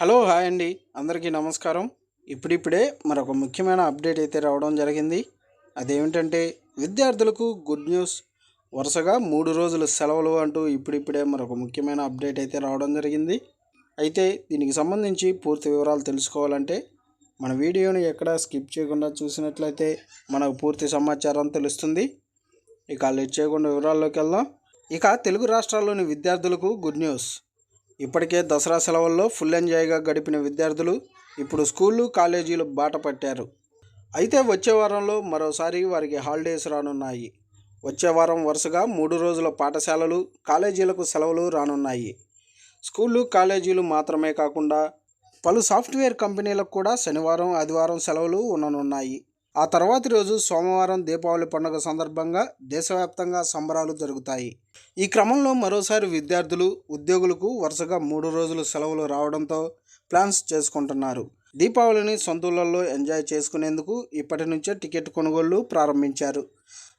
Hello hi అండి. అందరికీ నమస్కారం. ఇప్పుడిప్పుడే మరొక ముఖ్యమైన అప్డేట్ అయితే రావడం జరిగింది. అదేమిటంటే విద్యార్థులకు గుడ్ న్యూస్. వరుసగా మూడు రోజులు సెలవులు అంటూ ఇప్పుడిప్పుడే మరొక ముఖ్యమైన అప్డేట్ అయితే రావడం జరిగింది. అయితే దీనికి సంబంధించి పూర్తి వివరాలు తెలుసుకోవాలంటే మన వీడియోని ఎక్కడ స్కిప్ చేయకుండా చూసినట్లయితే మనకు పూర్తి సమాచారం తెలుస్తుంది. ఇక లేట్ చేయకుండా వివరాల్లోకి వెళ్దాం. ఇక తెలుగు రాష్ట్రాల్లోని విద్యార్థులకు గుడ్ న్యూస్. ఇప్పటికే దసరా సెలవుల్లో ఫుల్ ఎంజాయ్గా గడిపిన విద్యార్థులు ఇప్పుడు స్కూళ్ళు కాలేజీలు బాట పట్టారు. అయితే వచ్చే వారంలో మరోసారి వారికి హాలిడేస్ రానున్నాయి. వచ్చే వారం వరుసగా మూడు రోజుల పాఠశాలలు కాలేజీలకు సెలవులు రానున్నాయి. స్కూళ్ళు కాలేజీలు మాత్రమే కాకుండా పలు సాఫ్ట్వేర్ కంపెనీలకు కూడా శనివారం ఆదివారం సెలవులు ఉండనున్నాయి. ఆ తర్వాతి రోజు సోమవారం దీపావళి పండుగ సందర్భంగా దేశవ్యాప్తంగా సంబరాలు జరుగుతాయి. ఈ క్రమంలో మరోసారి విద్యార్థులు ఉద్యోగులకు వరుసగా మూడు రోజులు సెలవులు రావడంతో ప్లాన్స్ చేసుకుంటున్నారు. దీపావళిని సొంతూళ్ళల్లో ఎంజాయ్ చేసుకునేందుకు ఇప్పటి నుంచే టికెట్ కొనుగోళ్ళు ప్రారంభించారు.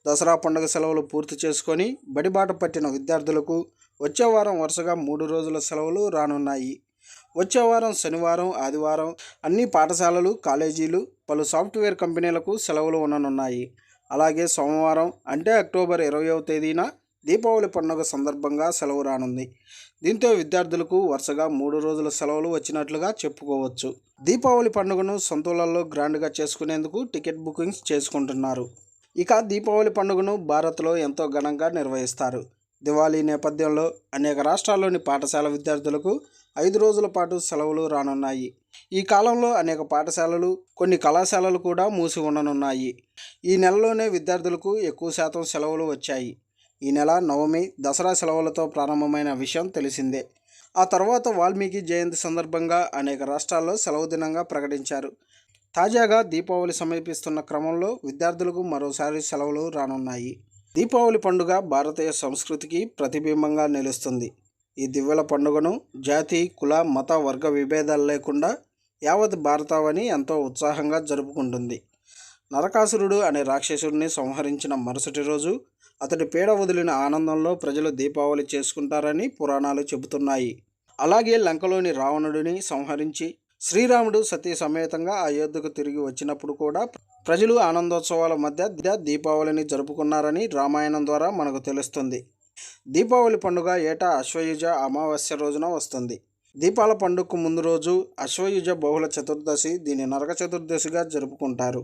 దసరా పండుగ సెలవులు పూర్తి చేసుకొని బడిబాట పట్టిన విద్యార్థులకు వచ్చే వారం వరుసగా మూడు రోజుల సెలవులు రానున్నాయి. వచ్చే వారం శనివారం ఆదివారం అన్ని పాఠశాలలు కాలేజీలు పలు సాఫ్ట్వేర్ కంపెనీలకు సెలవులు ఉండనున్నాయి. అలాగే సోమవారం అంటే అక్టోబర్ ఇరవయవ తేదీన దీపావళి పండుగ సందర్భంగా సెలవు రానుంది. దీంతో విద్యార్థులకు వరుసగా మూడు రోజుల సెలవులు వచ్చినట్లుగా చెప్పుకోవచ్చు. దీపావళి పండుగను సొంతూళ్ళల్లో గ్రాండ్గా చేసుకునేందుకు టికెట్ బుకింగ్స్ చేసుకుంటున్నారు. ఇక దీపావళి పండుగను భారత్లో ఎంతో ఘనంగా నిర్వహిస్తారు. దివాళీ నేపథ్యంలో అనేక రాష్ట్రాల్లోని పాఠశాల విద్యార్థులకు ఐదు రోజుల పాటు సెలవులు రానున్నాయి. ఈ కాలంలో అనేక పాఠశాలలు కొన్ని కళాశాలలు కూడా మూసి ఉండనున్నాయి. ఈ నెలలోనే విద్యార్థులకు ఎక్కువ శాతం సెలవులు వచ్చాయి. ఈ నెల నవమి దసరా సెలవులతో ప్రారంభమైన విషయం తెలిసిందే. ఆ తర్వాత వాల్మీకి జయంతి సందర్భంగా అనేక రాష్ట్రాల్లో సెలవు దినంగా ప్రకటించారు. తాజాగా దీపావళి సమీపిస్తున్న క్రమంలో విద్యార్థులకు మరోసారి సెలవులు రానున్నాయి. దీపావళి పండుగ భారతీయ సంస్కృతికి ప్రతిబింబంగా నిలుస్తుంది. ఈ దివ్యల పండుగను జాతి కుల మత వర్గ విభేదాలు లేకుండా యావత్ భారతావని ఎంతో ఉత్సాహంగా జరుపుకుంటుంది. నరకాసురుడు అనే రాక్షసుడిని సంహరించిన మరుసటి రోజు అతడి పీడ వదిలిన ఆనందంలో ప్రజలు దీపావళి చేసుకుంటారని పురాణాలు చెబుతున్నాయి. అలాగే లంకలోని రావణుడిని సంహరించి శ్రీరాముడు సతీ సమేతంగా అయోధ్యకు తిరిగి వచ్చినప్పుడు కూడా ప్రజలు ఆనందోత్సవాల మధ్య దీపావళిని జరుపుకున్నారని రామాయణం ద్వారా మనకు తెలుస్తుంది. దీపావళి పండుగ ఏటా అశ్వయుజ అమావాస్య రోజున వస్తుంది. దీపాల పండుగకు ముందు రోజు అశ్వయుజ బహుళ చతుర్దశి దీని నరక చతుర్దశిగా జరుపుకుంటారు.